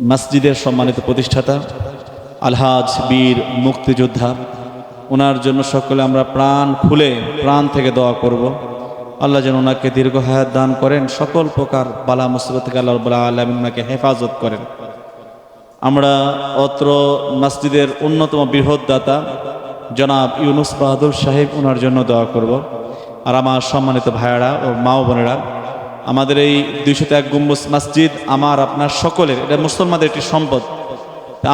মসজিদের সম্মানিত প্রতিষ্ঠাতা, আলহাজ বীর মুক্তিযোদ্ধা, ওনার জন্য সকলে আমরা প্রাণ খুলে প্রাণ থেকে দোয়া করব। আল্লাহ যেন ওনাকে দীর্ঘ হায়াত দান করেন, সকল প্রকার বালা মুসিবত থেকে আল্লাহ আলমিন ওনাকে হেফাজত করেন। আমরা অত্র মসজিদের অন্যতম বৃহৎ দাতা, জনাব ইউনুস বাহাদুর সাহেব, ওনার জন্য দোয়া করব। আর আমার সম্মানিত ভাইয়ারা ও মা বোনেরা আমাদের এই দুইশো এক গুম্বুজ মসজিদ আমার, আপনার সকলের, এটা মুসলমানদের একটি সম্পদ।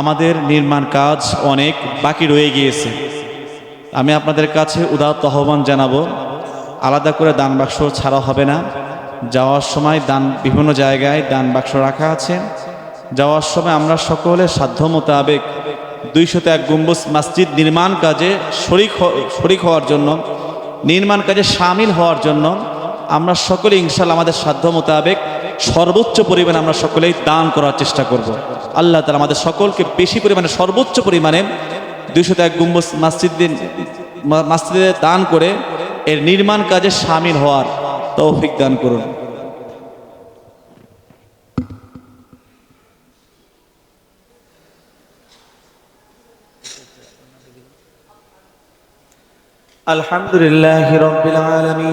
আমাদের নির্মাণ কাজ অনেক, বাকি রয়ে গিয়েছে। আমি আপনাদের কাছে উদাত্ত আহ্বান জানাব, আলাদা করে দান বাক্স ছাড়া হবে না। যাওয়ার সময় দান, বিভিন্ন জায়গায় দান বাক্স রাখা আছে। যাওয়ার সময় আমরা সকলে সাধ্য মোতাবেক দুইশত এক গম্বুজ মসজিদ নির্মাণ কাজে শরিক শরিক হওয়ার জন্য, নির্মাণ কাজে সামিল হওয়ার জন্য আমরা সকলে ইনশাল্লাহ আমাদের সাধ্য মোতাবেক সর্বোচ্চ পরিমাণে আমরা সকলেই দান করার চেষ্টা করব। আল্লাহ তালা আমাদের সকলকে বেশি পরিমাণে, সর্বোচ্চ পরিমাণে দুইশত এক গুম্বজ মাসজিদ মাসজিদে দান করে এর নির্মাণ কাজে সামিল হওয়ার তৌফিক দান করুন আলহামদুলিল্লাহ রবিল আলমী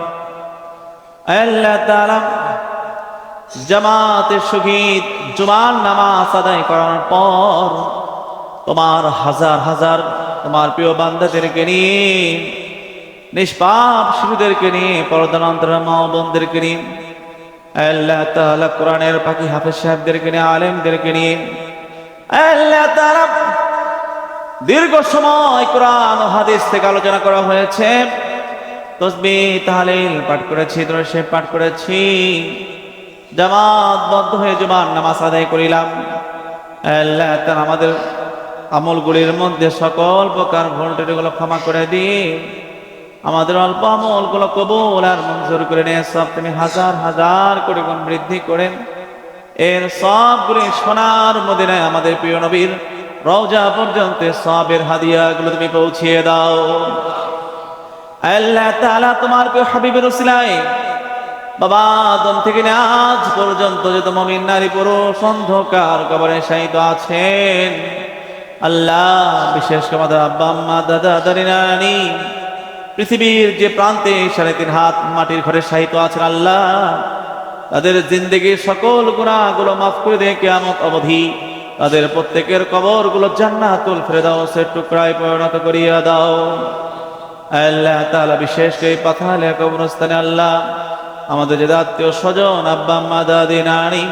আল্লাহ তাআলা জামাতের শহীদ জুমার নামাজ আদায় করার পর তোমার হাজার হাজার তোমার প্রিয় বান্দাদেরকে নিয়ে, নিষ্পাপ শিশুদেরকে নিয়ে পরদানান্তর মা বোনদেরকে নিয়ে পাখি দীর্ঘ সময় কোরআন হাদিস থেকে আলোচনা করা হয়েছে। তসবি তাহলিল পাঠ করেছি দর্শে পাঠ করেছি। জামাত বদ্ধ হয়ে জুমার নামাজ আদায় করিলাম। আল্লাহ আমাদের আমলগুলির মধ্যে সকল প্রকার ভোল্টেজগুলো ক্ষমা করে দিই আমাদের অল্প আমলগুলো কবুল আর মঞ্জুর করে নিয়ে সব তুমি হাজার হাজার কোটি গুণ বৃদ্ধি করেন। এর সবগুলি সোনার মদিনায় আমাদের প্রিয় নবীর রওজা পর্যন্ত সবের হাদিয়াগুলো তুমি পৌঁছিয়ে দাও। আল্লাহ তোমার প্রিয় হাবিবের উসিলায় বাবা আদম থেকে আজ পর্যন্ত যত মমিন নারী পুরুষ, অন্ধকার কবরে শায়িত আছেন। আল্লাহ, বিশেষ করে আমাদের আব্বা, আম্মা, দাদা, দাদি, নানি, পৃথিবীর যে প্রান্তে সাড়ে তিন হাত মাটির ঘরে শায়িত আছেন আল্লাহ, তাদের জিন্দগির সকল গুণাগুলো মাফ করে দিয়ে কেয়ামত অবধি তাদের প্রত্যেকের কবরগুলো জান্নাতুল ফেরদাউসের টুকরায় পরিণত করিয়া দাও। আল্লাহ তাআলা বিশেষ করে পাথালে কবরস্থানে আল্লাহ, আমাদের যে আত্মীয় স্বজন, আব্বা, আম্মা, দাদি, নানি,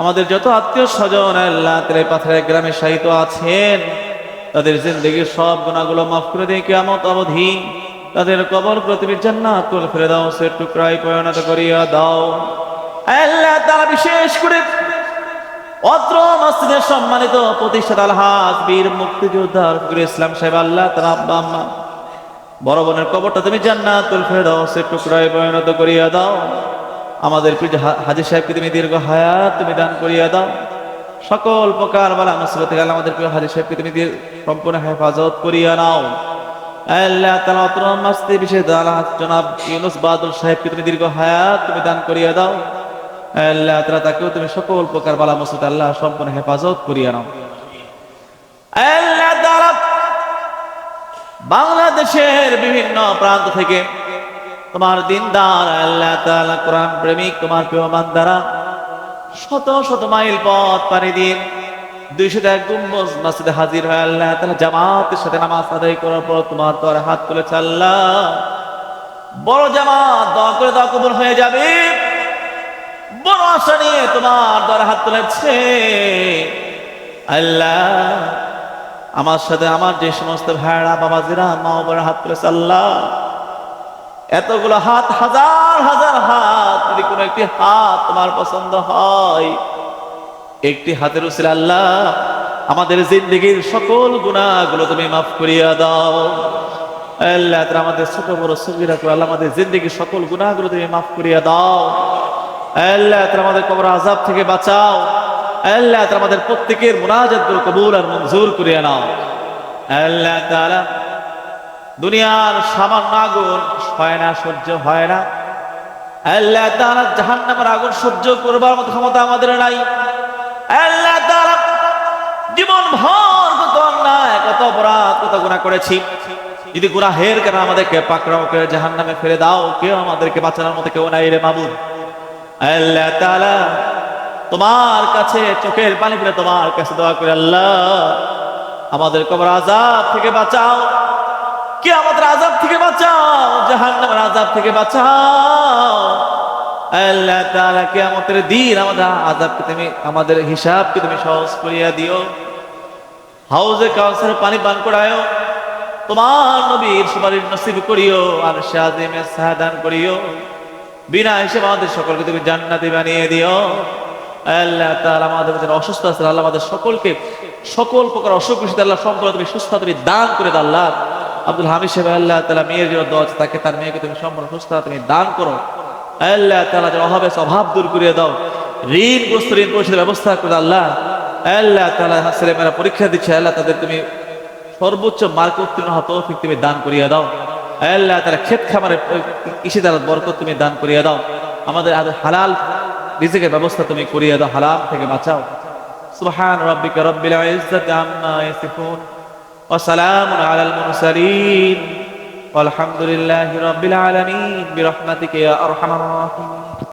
আমাদের যত আত্মীয় স্বজন আল্লাহ তেরে পাথরের গ্রামে সাহিত্য আছেন, তাদের জিন্দগির সব গুণাগুলো মাফ করে দিয়ে কেয়ামত অবধি তাদের কবর পৃথিবী দাও, সে টুকরায় পরিণত করিয়া দাও। আল্লাহ তাআলা বিশেষ করে অত্র মসজিদের সম্মানিত প্রতিষ্ঠাতা আলহাজ, বীর মুক্তিযোদ্ধা ইসলাম সাহেব, আল্লাহ তার আব্বা, আম্মা বড় বোনের কবরটা তুমি জান্নাতুল ফেরদাউসের টুকরায় পরিণত করিয়া দাও। আমাদের প্রিয় হা- হাজী সাহেবকে তুমি দীর্ঘ হায়াত তুমি দান করিয়া দাও। সকল প্রকার বালা মুসিবত থেকে আমাদের প্রিয় হাজী সাহেবকে তুমি সম্পূর্ণ হেফাজত করিয়া নাও। আল্লাহ তাআলা অত্র মসজিদে বিশেষ আল্লাহ জনাব ইউনুস বাদুল সাহেবকে তুমি দীর্ঘ হায়াত তুমি দান করিয়া দাও। আল্লাহ তাআলা তাকেও তুমি সকল প্রকার বালা মুসিবত আল্লাহ সম্পূর্ণ হেফাজত করিয়া নাও। আল্লাহ বাংলাদেশের বিভিন্ন প্রান্ত থেকে তোমার দিনদার আল্লাহ কোরআন প্রেমিক, তোমার প্রিয় বান্দারা শত শত মাইল পথ পাড়ি দিন দুইশো এক গুম্বজ মসজিদে হাজির হয়ে আল্লাহ তাআলা। জামাতের সাথে নামাজ আদায় করার পর তোমার তোর হাত তুলেছে আল্লাহ। বড় জামাত, দোয়া করে দোয়া কবুল হয়ে যাবে। বড় আশা নিয়ে তোমার দ্বারা হাত তুলেছে আল্লাহ। আমার সাথে আমার যে সমস্ত ভাইরা বাবাজিরা, মা বাবার হাত তুলেছে, আল্লাহ, এতগুলো হাত, হাজার হাজার হাত যদি কোনো একটি হাত তোমার পছন্দ হয়, একটি হাতের উসিলা আল্লাহ, আমাদের জিন্দগির সকল গুণাগুলো তুমি মাফ করিয়া দাও। আল্লাহ আমাদের ছোট, বড় সগিরা আল্লাহ, আমাদের জিন্দগির সকল গুণাগুলো তুমি মাফ করিয়া দাও। আল্লাহ আমাদের কবর আজাব থেকে বাঁচাও। আল্লাহ আমাদের প্রত্যেকের মুনাজাতগুলো কবুল আর মঞ্জুর করিয়া নাও। আল্লাহ তাআলা দুনিয়ার সামান্য আগুন হয় না, সহ্য হয় না। আল্লাহ তাআলা জাহান্নামের আগুন সহ্য করবার মতো ক্ষমতা আমাদের নাই। আল্লাহ তাআলা জীবন ভর কত অন্যায়, কত অপরাধ, কত গুনাহ করেছি। যদি গুনাহের কারণে আমাদেরকে পাকড়াও করে জাহান্নামে ফেলে দাও, কেউ আমাদেরকে বাঁচানোর মতো কেউ নাই রে মাবুদ। আল্লাহ তাআলা তোমার কাছে, চোখের পানি ফেলে তোমার কাছে দোয়া করে, আল্লাহ, আমাদের কবর আজাব থেকে বাঁচাও। কে আমাদের আজাব থেকে বাঁচাও? জাহান্নামের আজাব থেকে বাঁচাও। আল্লাহ তাআলা কিয়ামতের দিন আমাদের আযাবকে তুমি, আমাদের হিসাবকে তুমি সহজ করিয়া দিও। হাউজে কাউসার পানি পান করায়ও। তোমার নবীর সুপারিশ নসিব করিও, আর শাহিমে সাহাদান করিও। বিনা হিসেবে আমাদের সকলকে তুমি জান্নাতি বানিয়ে দিও। আল্লাহ তাআলা আমাদের যারা অসুস্থ আছে আল্লাহ আমাদের সকলকে সকল প্রকার অসুখ বিসুখ আল্লাহ সম্পূর্ণ তুমি সুস্থ তুমি দান করে দাও, আল্লাহ। আব্দুল হামিদ সাহেব, আল্লাহ তাআলা মেয়ের জন্য দোয়া তাকে তার মেয়েকে তুমি সম্পূর্ণ সুস্থ তুমি দান করো। আল্লাহ তাআলা যার অভাবে অভাব দূর করে দাও। ঋণগ্রস্ত ঋণ পরিশোধের ব্যবস্থা করে আল্লাহ। আল্লাহ তাআলা ছেলেমেয়েরা পরীক্ষা দিচ্ছে, আল্লাহ তাদের তুমি সর্বোচ্চ মার্ক উত্তীর্ণ হওয়া তৌফিক তুমি দান করিয়া দাও। আল্লাহ তারা ক্ষেত খামারে কৃষি দ্বারা বরকত তুমি দান করিয়া দাও। আমাদের হালাল রিজিকের ব্যবস্থা তুমি করিয়া দাও হালাল থেকে বাঁচাও সুবহান রাব্বিকা রাব্বিল ইজ্জাতি আম্মা ইয়াসিফুন ওয়া সালামুন আলাল মুরসালিন والحمد لله رب العالمين برحمتك يا ارحم الراحمين